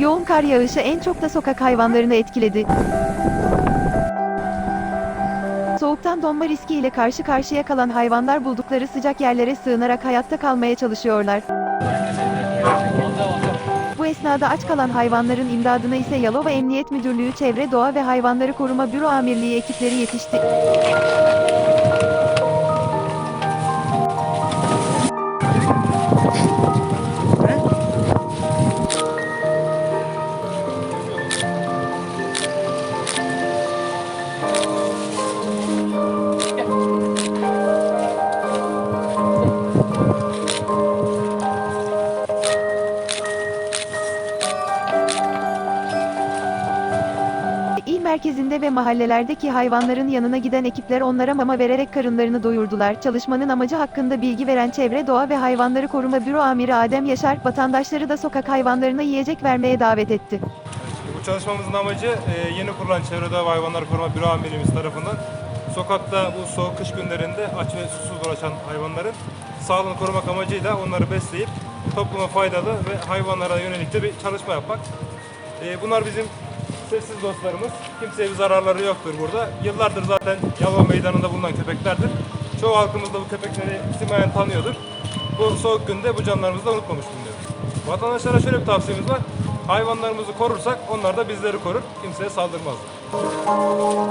Yoğun kar yağışı en çok da sokak hayvanlarını etkiledi. Soğuktan donma riski ile karşı karşıya kalan hayvanlar buldukları sıcak yerlere sığınarak hayatta kalmaya çalışıyorlar. Bu esnada aç kalan hayvanların imdadına ise Yalova Emniyet Müdürlüğü Çevre Doğa ve Hayvanları Koruma Büro Amirliği ekipleri yetişti. Merkezinde ve mahallelerdeki hayvanların yanına giden ekipler onlara mama vererek karınlarını doyurdular. Çalışmanın amacı hakkında bilgi veren Çevre Doğa ve Hayvanları Koruma Büro Amiri Adem Yaşar, vatandaşları da sokak hayvanlarına yiyecek vermeye davet etti. Bu çalışmamızın amacı e, yeni kurulan Çevre Doğa ve Hayvanlar Koruma Büro Amirimiz tarafından sokakta bu soğuk kış günlerinde aç ve susuz dolaşan hayvanların sağlığını korumak amacıyla onları besleyip topluma faydalı ve hayvanlara yönelik de bir çalışma yapmak. E, Bunlar bizim sessiz dostlarımız. Kimseye bir zararları yoktur burada. Yıllardır zaten Yalova Meydanı'nda bulunan köpeklerdir. Çoğu halkımız da bu köpekleri simayen tanıyordur. Bu soğuk günde bu canlarımızı da unutmamış bulunuyoruz. Vatandaşlara şöyle bir tavsiyemiz var. Hayvanlarımızı korursak onlar da bizleri korur. Kimseye saldırmazlar.